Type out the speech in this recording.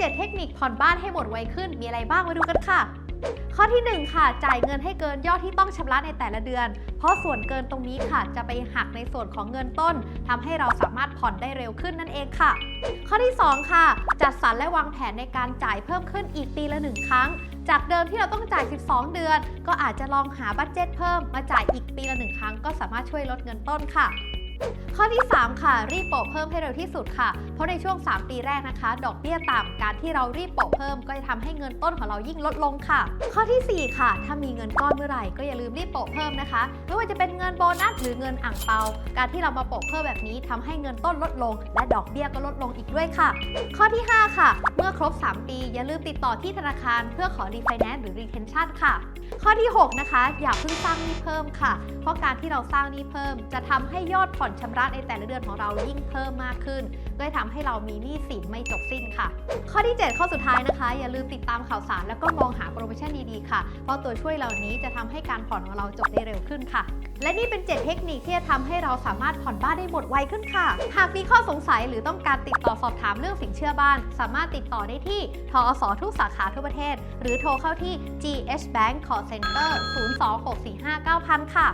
7 เทคนิคผ่อนบ้านให้หมดไวขึ้นมีอะไรบ้างมาดูกันค่ะ ข้อที่ 1 ค่ะ จ่ายเงินให้เกินยอดที่ต้องชำระในแต่ละเดือน เพราะส่วนเกินตรงนี้ค่ะ จะไปหักในส่วนของเงินต้นทำให้เราสามารถผ่อนได้เร็วขึ้นนั่นเองค่ะ ข้อที่ 2 ค่ะ จัดสรรและวางแผนในการจ่ายเพิ่มขึ้นอีกปีละหนึ่งครั้งจากเดิมที่เราต้องจ่าย 12 เดือน ก็อาจจะลองหาบัตเจ็ตเพิ่มมาจ่ายอีกปีละหนึ่งครั้ง ก็สามารถช่วยลดเงินต้นค่ะ ข้อที่ 3 ค่ะ รีบโปะเพิ่มให้เร็วที่สุดค่ะ เพราะในช่วง 3 ปีแรกนะคะ ดอกเบี้ยต่ำการที่เรารีบโปะเพิ่มก็จะทำให้เงินต้นของเรายิ่งลดลงค่ะ ข้อทีสี่4 ค่ะ ถ้ามีเงินก้อนเมื่อไหร่ก็อย่าลืมรีบโปะเพิ่มนะคะไม่ว่าจะเป็นเงินโบนัสหรือเงินอ่างเปา การที่เรามาโปะเพิ่มแบบนี้ทำให้เงินต้นลดลง และดอกเบี้ยก็ลดลงอีกด้วยค่ะ ข้อที่ 5 ค่ะ เมื่อครบ 3 ปี อย่าลืมติดต่อที่ธนาคาร เพื่อขอรีไฟแนนซ์หรือรีเทนชั่นค่ะ ข้อที่ 6 นะคะ อย่าเพิ่งสร้างหนี้เพิ่มค่ะ เพราะการที่เราสร้างหนี้เพิ่ม จะทำให้ยอดผ่อนชำระในแต่ละเดือนของเรายิ่งเพิ่มมากขึ้น ก็จะทำให้เรามีหนี้สินไม่จบสิ้นค่ะ ข้อที่ 7 ข้อสุดท้ายนะคะ อย่าลืมติดตามข่าวสารแล้วก็มองหาโปรโมชั่นดีๆค่ะ เพราะตัวช่วยเหล่านี้จะทำให้การผ่อนของเราจบได้เร็วขึ้นค่ะ และนี่เป็น 7 เทคนิคที่จะทำให้เราสามารถผ่อนบ้านได้หมดไวขึ้นค่ะ หากมีข้อสงสัยหรือต้องการติดต่อสอบถามเรื่องสินเชื่อบ้าน สามารถติดต่อได้ที่ทอสทุกสาขาทั่วประเทศ หรือโทรเข้าที่ GH Bank Call Center 026459000 ค่ะ